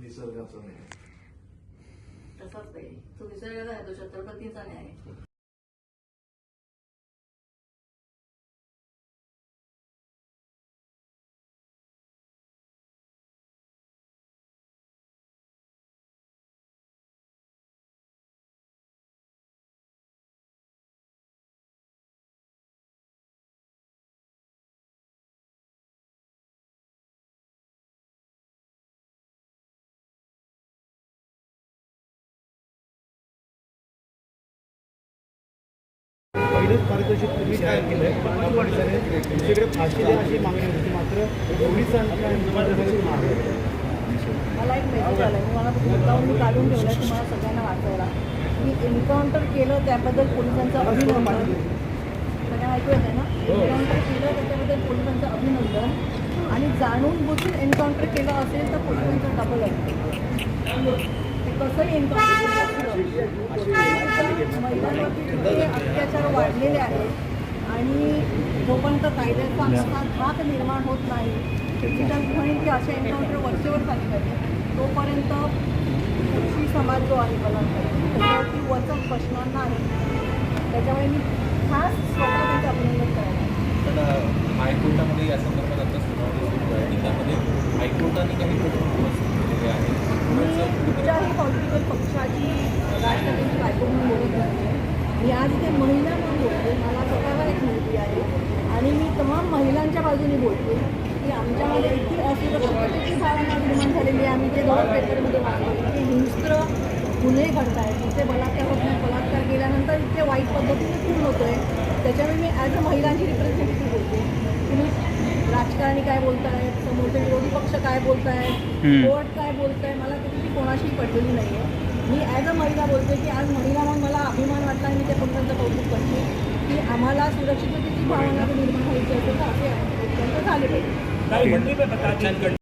निसर्गाचा नाही तसाच नाही तो निसर्गाचा आहे तो छत्रपतींचा न्याय पहिलंच पारितोषिक तुम्ही काय केलंय? पण पोलिसांनी तुमच्याकडे फाशी द्या अशी मागणी होती मात्र निबंधनाची मागणी. मला एक मेसेज आला मला मुद्दाहून मी काढून ठेवला तुम्हाला सगळ्यांना वाचायला मी एन्काउंटर केलं त्याबद्दल पोलिसांचं अभिनंदन. सगळ्यांना ऐकू येते ना? एन्काउंटर केलं त्याच्याबद्दल पोलिसांचं अभिनंदन. आणि जाणून बुजून एन्काउंटर केलं असेल तर पोलिसांचं डबल आहे ते? कसंही एन्काउंटर महिलांवरती अत्याचार वाढलेले आहेत आणि जोपर्यंत कायद्याचा असा धाक निर्माण होत नाही तर म्हणेन की अशा एन्काउंटर वरचेवर झाली पाहिजे तोपर्यंत कुशी समाज जो आहे बलात्कार त्याच्यावरती वचक बसणार नाही. त्याच्यामुळे मी खास स्वतः त्यांचं अभिनंदन करायला पण हायकोर्टामध्ये या संदर्भात आता सुनावणी सुरू आहे आणि त्यामध्ये हायकोर्टाने काही दिवस दिलेले आहेत मी त्याचं कुठच्याही पॉलिटिकल पक्षाची राजकारणाची बायको म्हणून बोलत नाही मी आज इथे महिला म्हणून बोलते मला स्वतःला एक मुलगी आहे आणि मी तमाम महिलांच्या बाजूने बोलते की आमच्यामध्ये इतकी असुरक्षिततेची भावना निर्माण झालेली आहे. आम्ही ते दोन पेपरमध्ये वाचतो की हिंस्त्र गुन्हे घडतायत. इथे बलात्कार होत नाही बलात्कार केल्यानंतर इतके वाईट पद्धतीने खून होतो आहे त्याच्यामुळे मी ॲज अ महिलांची रिप्रेझेंटेटिव्ह बोलते तुम्ही राजकारणी काय बोलतायत समोरचे विरोधी पक्ष काय बोलतायत कोर्ट काय बोलताय मला त्याची कोणाशी पडलेली नाही आहे मी ॲज अ महिला बोलते की आज महिला म्हणून मला अभिमान वाटला आणि मी त्या पुरुषांचं कौतुक करते की आम्हाला सुरक्षिततेची भावना निर्माण व्हायची असेल तर असे अत्यंत झाले पाहिजे. काही